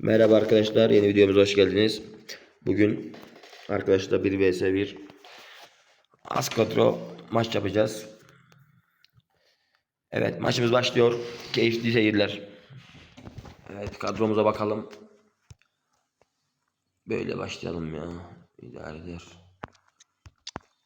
Merhaba arkadaşlar, yeni videomuza hoş geldiniz. Bugün arkadaşlar 1 vs 1 Askotro maç yapacağız. Evet, maçımız başlıyor. Keyifli seyirler. Evet, kadromuza bakalım. Böyle başlayalım ya. İdare eder.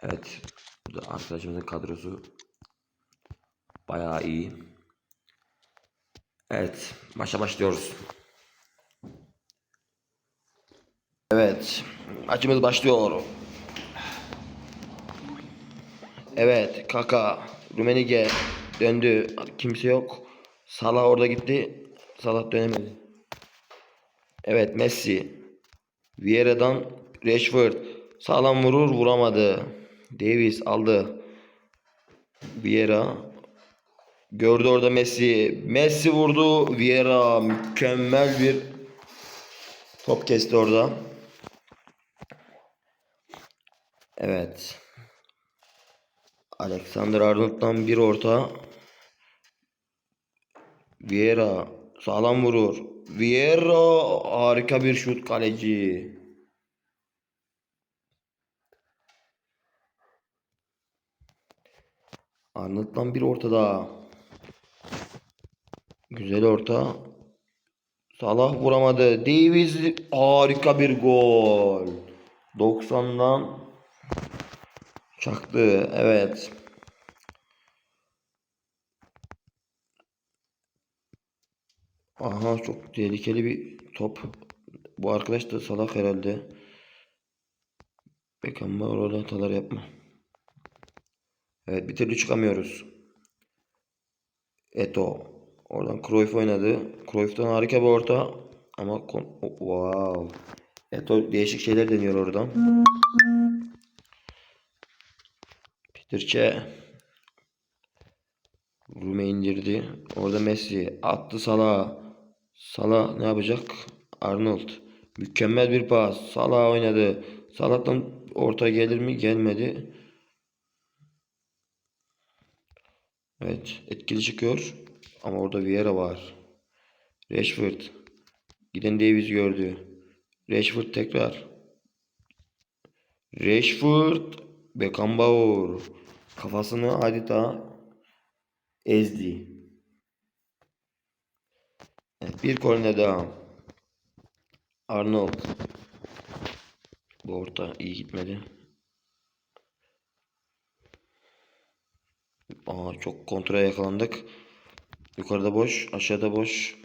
Evet, bu da arkadaşımızın kadrosu bayağı iyi. Evet, maça başlıyoruz. Evet. Maçımız başlıyor. Evet. Kaka. Rumenige döndü. Kimse yok. Salah orada gitti. Salah dönemedi. Evet. Messi. Vieira'dan Rashford. Sağlam vurur. Vuramadı. Davis aldı. Vieira. Gördü orada Messi. Messi vurdu. Vieira mükemmel bir top kesti orada. Evet. Alexander Arnold'dan bir orta. Vieira sağlam vurur. Vieira harika bir şut kaleci. Arnold'dan bir orta daha. Güzel orta. Salah vuramadı. Davies harika bir gol. 90'dan çaktı. Evet. Aha çok tehlikeli bir top. Bu arkadaş da salak herhalde. Beckenbauer orada hatalar yapma. Evet bir türlü çıkamıyoruz. Eto. Oradan Cruyff oynadı. Cruyff'tan harika bir orta. Ama kon wow. Eto değişik şeyler deniyor oradan. Peterçe. Rume indirdi. Orada Messi. Attı Salah. Salah ne yapacak? Arnold. Mükemmel bir pas. Salah oynadı. Salah'tan orta gelir mi? Gelmedi. Evet. Etkili çıkıyor. Ama orada Vieira var. Rashford. Giden Davies gördü. Rashford tekrar. Rashford. Beckenbauer. Kafasını adeta ezdi. Evet, bir korne daha. Arnold. Bu orta iyi gitmedi. Aa, çok kontrole yakalandık. Yukarıda boş, aşağıda boş.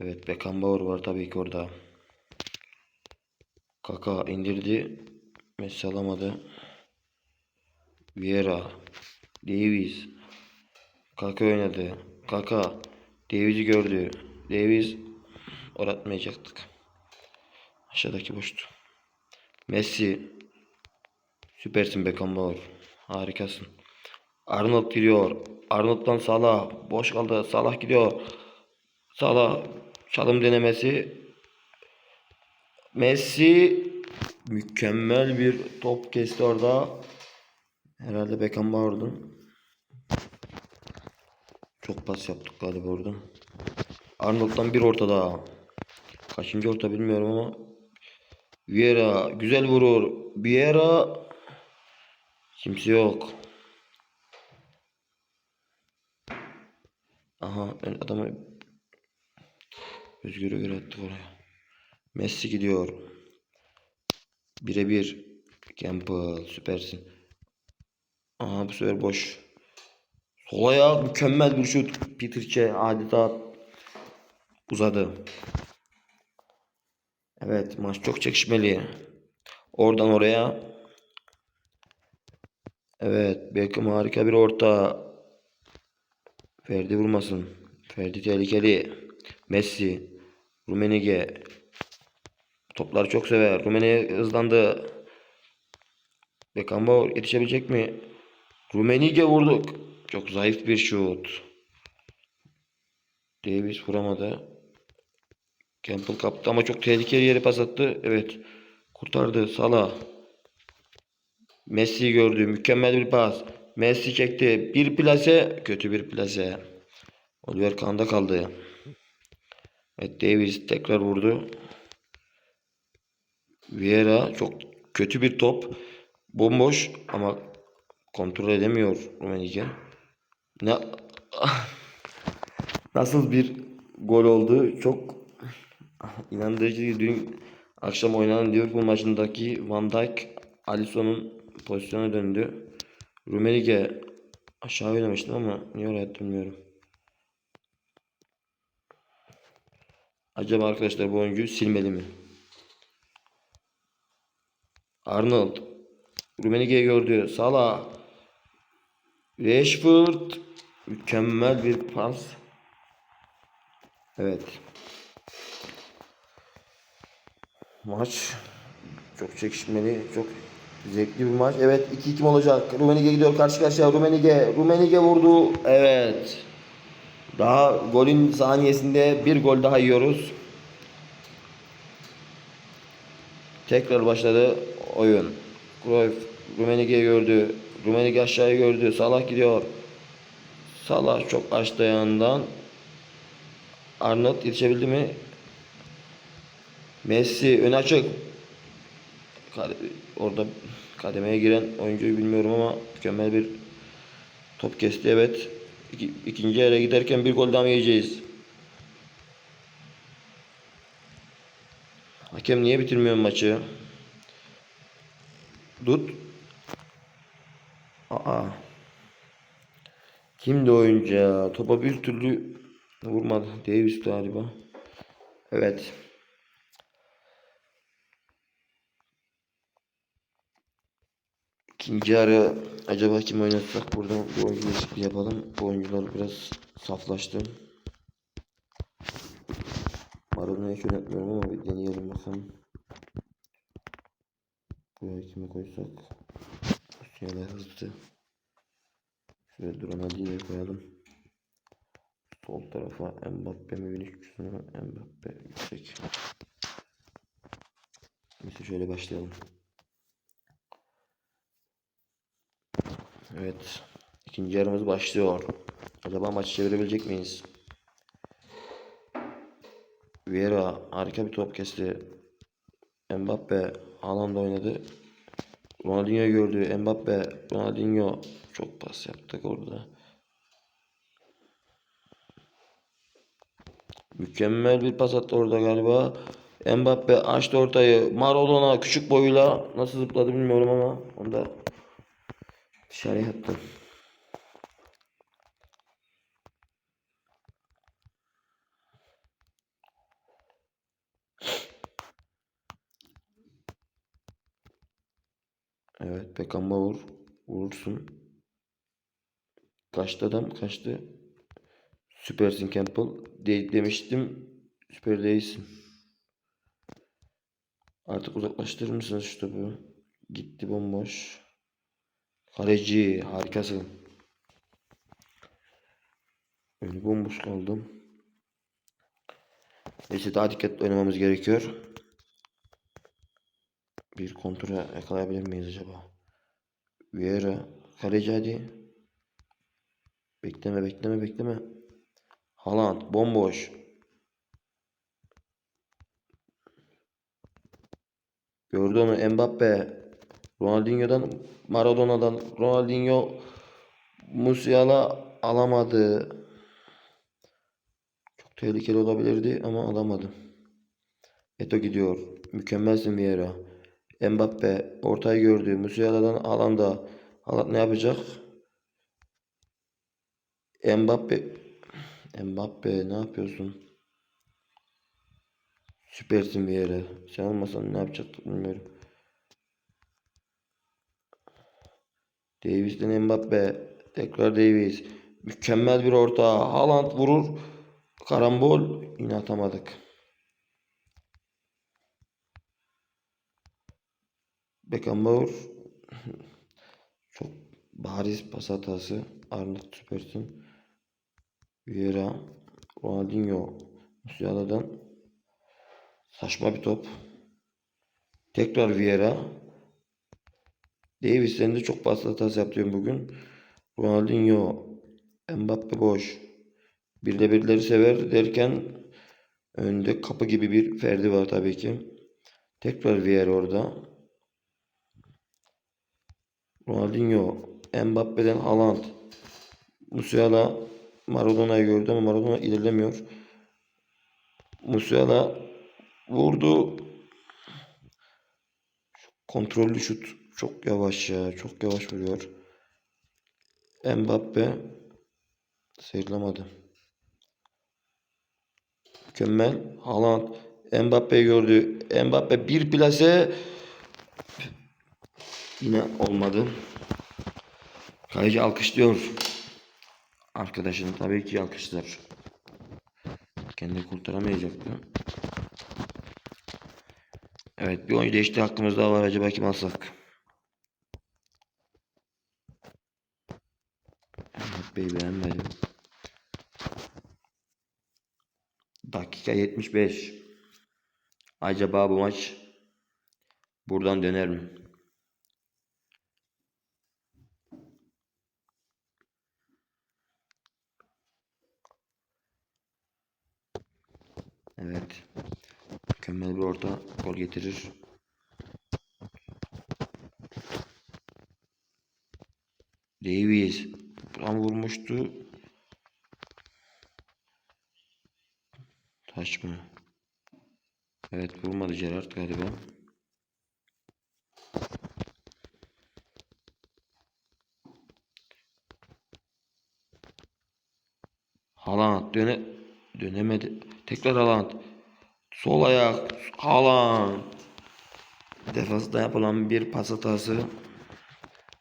Evet, Beckenbauer var tabii ki orada. Kaka indirdi. Messi alamadı. Vieira. Davies. Kaka oynadı. Kaka. Davies'i gördü. Davies oratmayacaktık. Aşağıdaki boştu. Messi. Süpersin Beckenbauer. Harikasın. Arnold giriyor. Arnold'dan Salah. Boş kaldı. Salah gidiyor. Salah çalım denemesi. Messi mükemmel bir top kesti orada. Herhalde Beckenbauer'dan. Çok pas yaptık galiba orada. Arnold'dan bir orta daha. Kaçıncı orta bilmiyorum ama. Vieira güzel vurur. Vieira kimse yok. Aha ben adamı özgüre göre attık oraya. Messi gidiyor. Birebir. Campbell süpersin. Aha bu sefer boş. Sol ayağı mükemmel bir şut. Peterçe adeta uzadı. Evet maç çok çekişmeli. Oradan oraya. Evet Beckham harika bir orta. Ferdi vurmasın. Ferdi tehlikeli. Messi. Rumenige. Topları çok sever. Rumenige hızlandı. Beckenbauer yetişebilecek mi? Rumenige vurduk. Çok zayıf bir şut. Davis vuramadı. Campbell kaptı ama çok tehlikeli yere pas attı. Evet. Kurtardı. Salah. Messi gördü. Mükemmel bir pas. Messi çekti. Bir plase. Kötü bir plase. Oliver Kahn'da kaldı. Evet Davis tekrar vurdu. Vieira çok kötü bir top. Bomboş ama kontrol edemiyor Rummenigge. Ne Nasıl bir gol oldu? Çok inandırıcı. Dün akşam oynanan Liverpool maçındaki Van Dijk Alisson'un pozisyona döndü. Rummenigge aşağı oynamıştı ama niye oraya bilmiyorum. Acaba arkadaşlar bu oyuncuyu silmeli mi? Arnold. Rummenigge'yi gördü. Salah. Rashford. Mükemmel bir pas. Evet. Maç çok çekişmeli, çok zevkli bir maç. Evet 2-2 mi olacak? Rummenigge gidiyor karşı karşıya. Rummenigge, Rummenigge vurdu. Evet. Daha golün saniyesinde bir gol daha yiyoruz. Tekrar başladı oyun. Cruyff Rummenigge'yi gördü. Rummenigge aşağıya gördü. Salah gidiyor. Salah çok açtı ayağından. Arnold yetişebildi mi? Messi ön açık. Orada kademeye giren oyuncuyu bilmiyorum ama mükemmel bir top kesti evet. İki, ikinci yere giderken bir gol daha yiyeceğiz? Hakem niye bitirmiyor maçı? Dut. Aa. Kimdi oyuncu ya? Topa bir türlü vurmadı. Davis galiba. Evet. İkinci yarı acaba kim oynatsak buradan bir oyuncu yapalım. Bu oyuncular biraz saflaştı. Maradona'yı hiç oynatmıyorum ama bir deneyelim bakalım. Buraya kimi koysak? Musiala hızlı. Şöyle Ronaldinho'yu koyalım. Sol tarafa Mbappe mi Vinicius mu? Mbappe yüksek. Neyse şöyle başlayalım. Evet. İkinci yarımız başlıyor. Acaba maçı çevirebilecek miyiz? Vieira harika bir top kesti. Mbappe Haaland oynadı. Ronaldinho gördü. Mbappe, Ronaldinho çok pas yaptık orada. Mükemmel bir pas attı orada galiba. Mbappe açtı ortayı. Maradona küçük boyuyla nasıl zıpladı bilmiyorum ama onda dışarıya attı. Evet Beckenbauer vurursun. Kaçtı adam kaçtı. Süpersin Campbell. De demiştim. Süper değilsin. Artık uzaklaştırır mısınız şu topu? Gitti bomboş. Kaleci harikasın. Önü bomboş kaldım. Neyse daha dikkatli oynamamız gerekiyor. Bir kontra yakalayabilir miyiz acaba? Vieira. Kaleci hadi. Bekleme bekleme bekleme. Haaland bomboş. Gördü onu Mbappe. Ronaldinho'dan Maradona'dan Ronaldinho Musiala alamadı. Çok tehlikeli olabilirdi ama alamadı. Eto gidiyor. Mükemmelsin Vieira. Mbappe ortayı gördü. Musiala'dan alanda. Haaland ne yapacak? Mbappe Mbappe ne yapıyorsun? Süpersin bir yere. Sen olmasan ne yapacaktık bilmiyorum. Davis'ten Mbappe. Tekrar Davis. Mükemmel bir orta. Haaland vurur. Karambol. Yine atamadık. Beckenbauer. Çok bariz pas hatası. Arnold süpersin. Vieira, Ronaldinho, Musiala'dan saçma bir top. Tekrar Vieira. Davis sen de çok fazla hatası yaptın bugün. Ronaldinho, Mbappe boş. Bir de birileri sever derken Önde kapı gibi bir Ferdi var tabii ki. Tekrar Vieira orada. Ronaldinho, Mbappe'den Haaland, Musiala Maradona'yı gördü ama Maradona ilerlemiyor. Musiala vurdu. Kontrollü şut. Çok yavaş ya. Çok yavaş vuruyor. Mbappe sıyrılamadı. Mükemmel. Haaland Mbappe'yi gördü. Mbappe bir plase yine olmadı. Kaleci alkışlıyor. Arkadaşını tabii ki alkışlar. Kendi kurtaramayacaktı. Evet bir oyuncu değişti hakkımız daha var. Acaba kim alsak? Mbappe'yi beğenmedim. Dakika 75. Acaba bu maç buradan döner mi? Evet. Mükemmel bir orta gol getirir. Davies. Buradan vurmuştu. Taş mı? Evet vurmadı Gerrard galiba. Haaland döne dönemedi. Tekrar Haaland. Sol ayak Haaland. Defansta yapılan bir pas hatası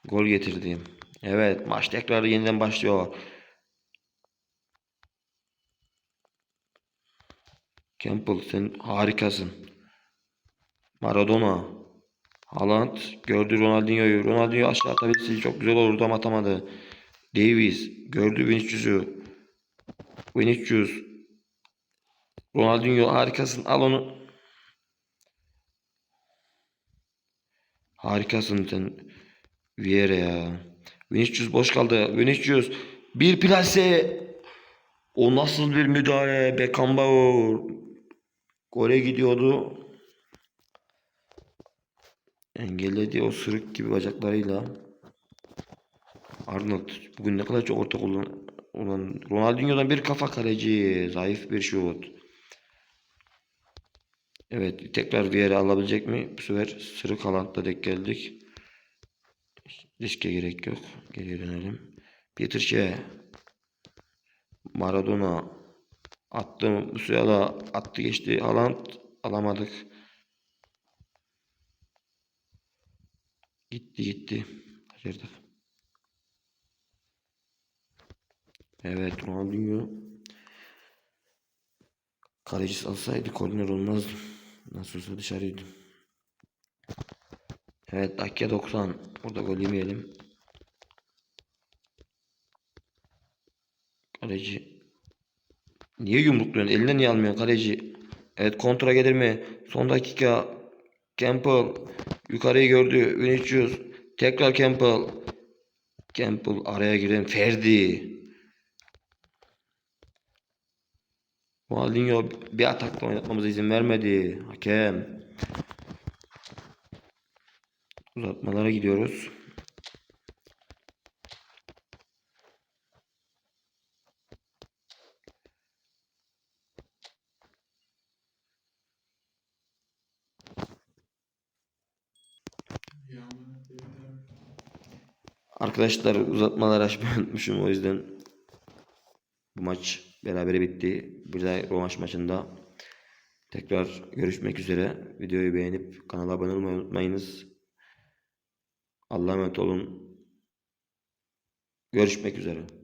gol getirdi. Evet maç tekrar yeniden başlıyor. Campbell sen harikasın. Maradona. Haaland gördü Ronaldinho'yu. Ronaldinho aşağı atabilse çok güzel olurdu ama atamadı. Davies gördü Vinicius'u. Vinicius. Ronaldinho harikasın. Al onu. Harikasın sen. Vieira ya. Vinicius boş kaldı. Vinicius. Bir plase. O nasıl bir müdahale? Beckenbauer. Gole gidiyordu. Engelledi o sırık gibi bacaklarıyla. Arnold bugün ne kadar çok orta kullan olan Ronaldinho'dan bir kafa kaleci. Zayıf bir şut. Evet tekrar Vieira alabilecek mi? Bu sefer sırık Haaland'da denk geldik. Riske gerek yok. Geriye dönelim. Peter Shea. Maradona. Attı. Musiala attı geçti. Haaland alamadık. Gitti gitti. Kaçırdık. Evet Ronaldinho kaleci alsaydı korner olmazdı. Nasıl olsa dışarıydı. Evet dakika 90. Burada gol yemeyelim. Kaleci. Niye yumrukluyorsun? Eline niye almıyorsun kaleci? Evet kontra gelir mi? Son dakika. Campbell. Yukarıyı gördü. Vinicius. Tekrar Campbell. Campbell araya giren Ferdi. Ronaldinho bir atakla oynatmamıza izin vermedi. Hakem. Uzatmalara gidiyoruz. Arkadaşlar uzatmalar açmayı unutmuşum o yüzden bu maç berabere bitti. Bir de rövanş maçında tekrar görüşmek üzere. Videoyu beğenip kanala abone olmayı unutmayınız. Allah'a emanet olun. Görüşmek üzere.